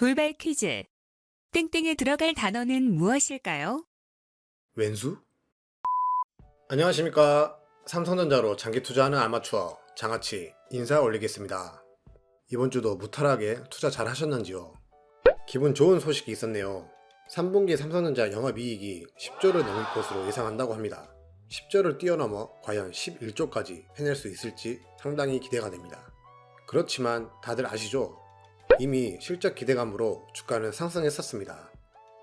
돌발 퀴즈. 땡땡에 들어갈 단어는 무엇일까요? 왼수? 안녕하십니까. 삼성전자로 장기 투자하는 아마추어 장아치 인사 올리겠습니다. 이번 주도 무탈하게 투자 잘 하셨는지요? 기분 좋은 소식이 있었네요. 3분기 삼성전자 영업이익이 10조를 넘을 것으로 예상한다고 합니다. 10조를 뛰어넘어 과연 11조까지 해낼 수 있을지 상당히 기대가 됩니다. 그렇지만 다들 아시죠? 이미 실적 기대감으로 주가는 상승했었습니다.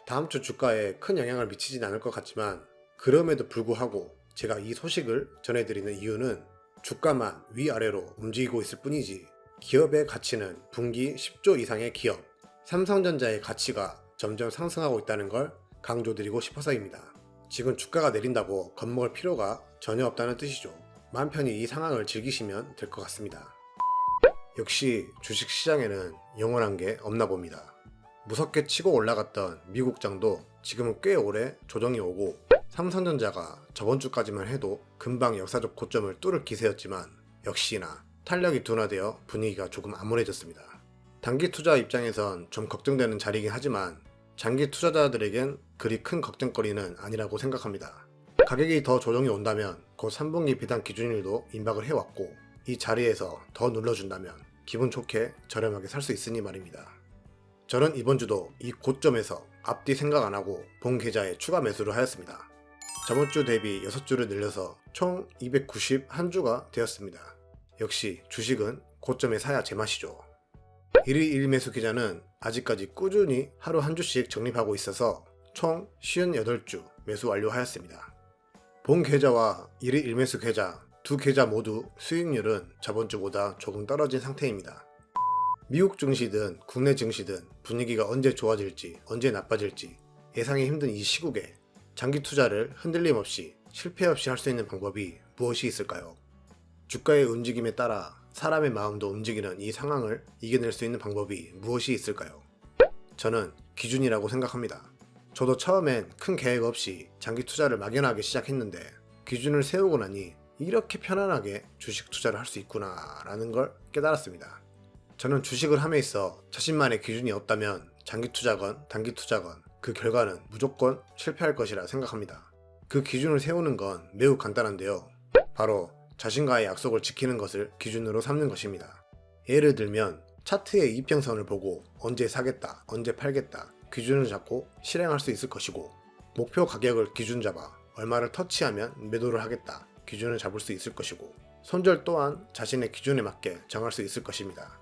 다음 주 주가에 큰 영향을 미치진 않을 것 같지만 그럼에도 불구하고 제가 이 소식을 전해드리는 이유는 주가만 위아래로 움직이고 있을 뿐이지 기업의 가치는 분기 10조 이상의 기업, 삼성전자의 가치가 점점 상승하고 있다는 걸 강조드리고 싶어서입니다. 지금 주가가 내린다고 겁먹을 필요가 전혀 없다는 뜻이죠. 마음 편히 이 상황을 즐기시면 될 것 같습니다. 역시 주식 시장에는 영원한 게 없나 봅니다. 무섭게 치고 올라갔던 미국장도 지금은 꽤 오래 조정이 오고 삼성전자가 저번 주까지만 해도 금방 역사적 고점을 뚫을 기세였지만 역시나 탄력이 둔화되어 분위기가 조금 암울해졌습니다. 단기 투자 입장에선 좀 걱정되는 자리이긴 하지만 장기 투자자들에겐 그리 큰 걱정거리는 아니라고 생각합니다. 가격이 더 조정이 온다면 곧 3분기 배당 기준일도 임박을 해왔고 이 자리에서 더 눌러준다면 기분 좋게 저렴하게 살 수 있으니 말입니다. 저는 이번 주도 이 고점에서 앞뒤 생각 안 하고 본 계좌에 추가 매수를 하였습니다. 저번 주 대비 6주를 늘려서 총 291주가 되었습니다. 역시 주식은 고점에 사야 제맛이죠. 1일 1매수 계좌는 아직까지 꾸준히 하루 한 주씩 적립하고 있어서 총 58주 매수 완료하였습니다. 본 계좌와 1일 1매수 계좌 두 계좌 모두 수익률은 저번 주보다 조금 떨어진 상태입니다. 미국 증시든 국내 증시든 분위기가 언제 좋아질지 언제 나빠질지 예상이 힘든 이 시국에 장기 투자를 흔들림 없이 실패 없이 할 수 있는 방법이 무엇이 있을까요? 주가의 움직임에 따라 사람의 마음도 움직이는 이 상황을 이겨낼 수 있는 방법이 무엇이 있을까요? 저는 기준이라고 생각합니다. 저도 처음엔 큰 계획 없이 장기 투자를 막연하게 시작했는데 기준을 세우고 나니 이렇게 편안하게 주식 투자를 할 수 있구나라는 걸 깨달았습니다. 저는 주식을 함에 있어 자신만의 기준이 없다면 장기 투자건 단기 투자건 그 결과는 무조건 실패할 것이라 생각합니다. 그 기준을 세우는 건 매우 간단한데요. 바로 자신과의 약속을 지키는 것을 기준으로 삼는 것입니다. 예를 들면 차트의 이평선을 보고 언제 사겠다, 언제 팔겠다 기준을 잡고 실행할 수 있을 것이고 목표 가격을 기준 잡아 얼마를 터치하면 매도를 하겠다 기준을 잡을 수 있을 것이고 손절 또한 자신의 기준에 맞게 정할 수 있을 것입니다.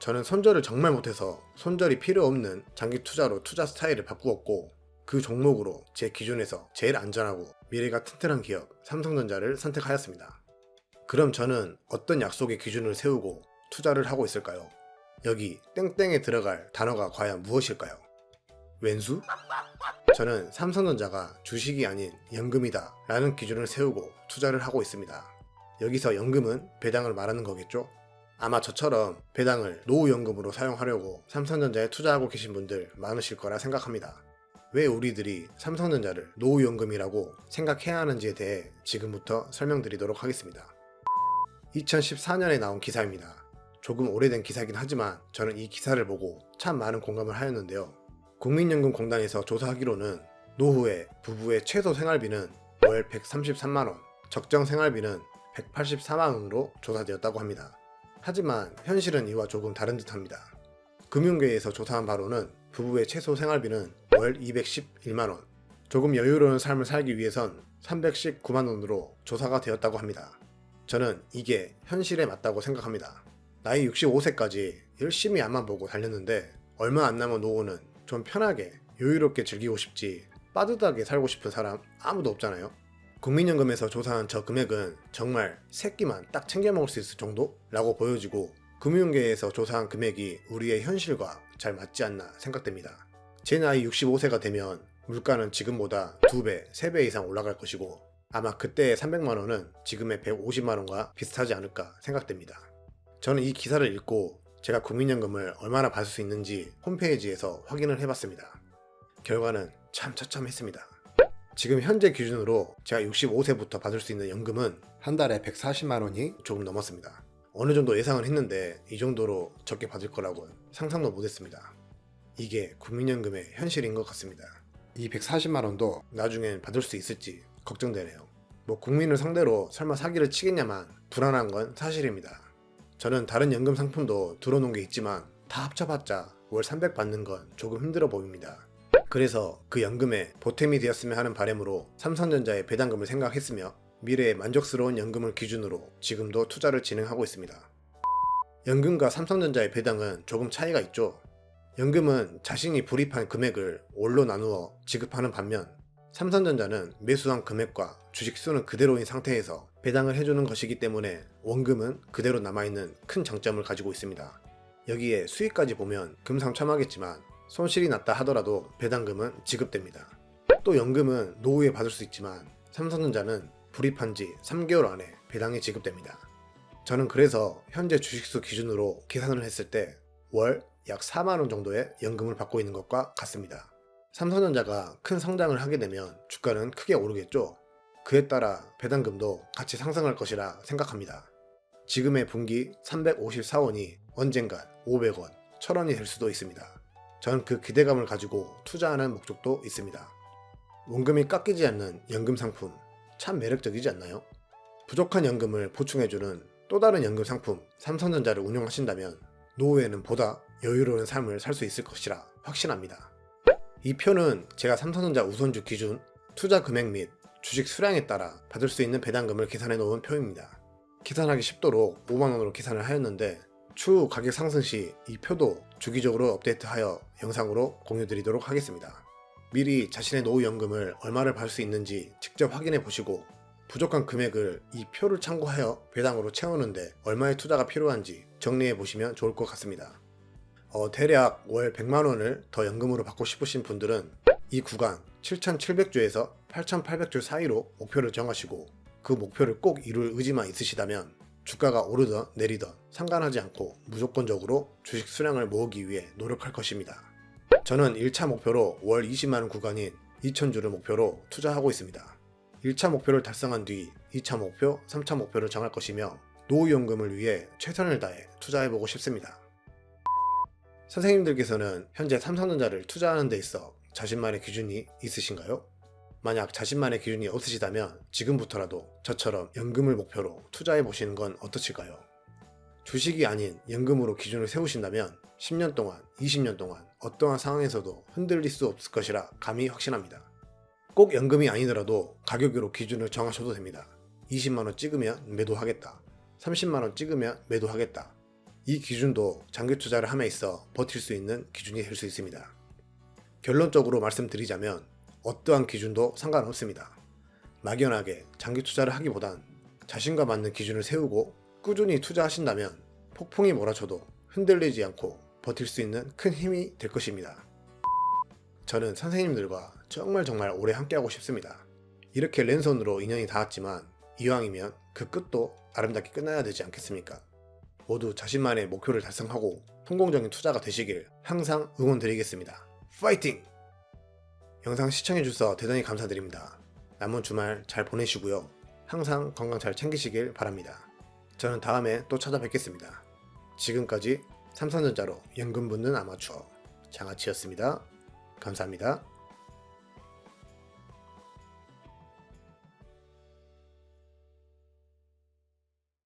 저는 손절을 정말 못해서 손절이 필요 없는 장기 투자로 투자 스타일을 바꾸었고 그 종목으로 제 기준에서 제일 안전하고 미래가 튼튼한 기업 삼성전자를 선택하였습니다. 그럼 저는 어떤 약속의 기준을 세우고 투자를 하고 있을까요? 여기 땡땡에 들어갈 단어가 과연 무엇일까요? 왼수? 저는 삼성전자가 주식이 아닌 연금이다 라는 기준을 세우고 투자를 하고 있습니다. 여기서 연금은 배당을 말하는 거겠죠? 아마 저처럼 배당을 노후연금으로 사용하려고 삼성전자에 투자하고 계신 분들 많으실 거라 생각합니다. 왜 우리들이 삼성전자를 노후연금이라고 생각해야 하는지에 대해 지금부터 설명드리도록 하겠습니다. 2014년에 나온 기사입니다. 조금 오래된 기사이긴 하지만 저는 이 기사를 보고 참 많은 공감을 하였는데요. 국민연금공단에서 조사하기로는 노후에 부부의 최소 생활비는 월 133만원, 적정 생활비는 184만원으로 조사되었다고 합니다. 하지만 현실은 이와 조금 다른 듯 합니다. 금융계에서 조사한 바로는 부부의 최소 생활비는 월 211만원, 조금 여유로운 삶을 살기 위해선 319만원으로 조사가 되었다고 합니다. 저는 이게 현실에 맞다고 생각합니다. 나이 65세까지 열심히 앞만 보고 달렸는데 얼마 안 남은 노후는 좀 편하게 여유롭게 즐기고 싶지 빠듯하게 살고 싶은 사람 아무도 없잖아요. 국민연금에서 조사한 저 금액은 정말 새끼만 딱 챙겨 먹을 수 있을 정도라고 보여지고 금융계에서 조사한 금액이 우리의 현실과 잘 맞지 않나 생각됩니다. 제 나이 65세가 되면 물가는 지금보다 2배, 3배 이상 올라갈 것이고 아마 그때의 300만 원은 지금의 150만 원과 비슷하지 않을까 생각됩니다. 저는 이 기사를 읽고 제가 국민연금을 얼마나 받을 수 있는지 홈페이지에서 확인을 해봤습니다. 결과는 참 처참했습니다. 지금 현재 기준으로 제가 65세부터 받을 수 있는 연금은 한 달에 140만 원이 조금 넘었습니다. 어느 정도 예상을 했는데 이 정도로 적게 받을 거라고는 상상도 못했습니다. 이게 국민연금의 현실인 것 같습니다. 이 140만 원도 나중엔 받을 수 있을지 걱정되네요. 뭐 국민을 상대로 설마 사기를 치겠냐만 불안한 건 사실입니다. 저는 다른 연금 상품도 들어놓은 게 있지만 다 합쳐봤자 월 300 받는 건 조금 힘들어 보입니다. 그래서 그 연금에 보탬이 되었으면 하는 바람으로 삼성전자의 배당금을 생각했으며 미래의 만족스러운 연금을 기준으로 지금도 투자를 진행하고 있습니다. 연금과 삼성전자의 배당은 조금 차이가 있죠. 연금은 자신이 불입한 금액을 월로 나누어 지급하는 반면 삼성전자는 매수한 금액과 주식 수는 그대로인 상태에서 배당을 해주는 것이기 때문에 원금은 그대로 남아있는 큰 장점을 가지고 있습니다. 여기에 수익까지 보면 금상첨화겠지만 손실이 났다 하더라도 배당금은 지급됩니다. 또 연금은 노후에 받을 수 있지만 삼성전자는 불입한 지 3개월 안에 배당이 지급됩니다. 저는 그래서 현재 주식수 기준으로 계산을 했을 때 월 약 4만원 정도의 연금을 받고 있는 것과 같습니다. 삼성전자가 큰 성장을 하게 되면 주가는 크게 오르겠죠. 그에 따라 배당금도 같이 상승할 것이라 생각합니다. 지금의 분기 354원이 언젠간 500원, 1000원이 될 수도 있습니다. 저는 그 기대감을 가지고 투자하는 목적도 있습니다. 원금이 깎이지 않는 연금 상품 참 매력적이지 않나요? 부족한 연금을 보충해주는 또 다른 연금 상품 삼성전자를 운용하신다면 노후에는 보다 여유로운 삶을 살 수 있을 것이라 확신합니다. 이 표는 제가 삼성전자 우선주 기준 투자 금액 및 주식 수량에 따라 받을 수 있는 배당금을 계산해 놓은 표입니다. 계산하기 쉽도록 5만원으로 계산을 하였는데 추후 가격 상승 시 이 표도 주기적으로 업데이트하여 영상으로 공유드리도록 하겠습니다. 미리 자신의 노후 연금을 얼마를 받을 수 있는지 직접 확인해 보시고 부족한 금액을 이 표를 참고하여 배당으로 채우는데 얼마의 투자가 필요한지 정리해 보시면 좋을 것 같습니다. 어, 대략 월 100만 원을 더 연금으로 받고 싶으신 분들은 이 구간 7,700주에서 8,800주 사이로 목표를 정하시고 그 목표를 꼭 이룰 의지만 있으시다면 주가가 오르던 내리던 상관하지 않고 무조건적으로 주식 수량을 모으기 위해 노력할 것입니다. 저는 1차 목표로 월 20만원 구간인 2,000주를 목표로 투자하고 있습니다. 1차 목표를 달성한 뒤 2차 목표, 3차 목표를 정할 것이며 노후연금을 위해 최선을 다해 투자해보고 싶습니다. 선생님들께서는 현재 삼성전자를 투자하는 데 있어 자신만의 기준이 있으신가요? 만약 자신만의 기준이 없으시다면 지금부터라도 저처럼 연금을 목표로 투자해 보시는 건 어떠실까요? 주식이 아닌 연금으로 기준을 세우신다면 10년 동안, 20년 동안 어떠한 상황에서도 흔들릴 수 없을 것이라 감히 확신합니다. 꼭 연금이 아니더라도 가격으로 기준을 정하셔도 됩니다. 20만원 찍으면 매도하겠다. 30만원 찍으면 매도하겠다. 이 기준도 장기 투자를 함에 있어 버틸 수 있는 기준이 될 수 있습니다. 결론적으로 말씀드리자면 어떠한 기준도 상관없습니다. 막연하게 장기 투자를 하기보단 자신과 맞는 기준을 세우고 꾸준히 투자하신다면 폭풍이 몰아쳐도 흔들리지 않고 버틸 수 있는 큰 힘이 될 것입니다. 저는 선생님들과 정말 정말 오래 함께하고 싶습니다. 이렇게 랜선으로 인연이 닿았지만 이왕이면 그 끝도 아름답게 끝나야 되지 않겠습니까? 모두 자신만의 목표를 달성하고 성공적인 투자가 되시길 항상 응원드리겠습니다. 파이팅! 영상 시청해주셔서 대단히 감사드립니다. 남은 주말 잘 보내시고요. 항상 건강 잘 챙기시길 바랍니다. 저는 다음에 또 찾아뵙겠습니다. 지금까지 삼성전자로 연금 붙는 아마추어 장아치였습니다. 감사합니다.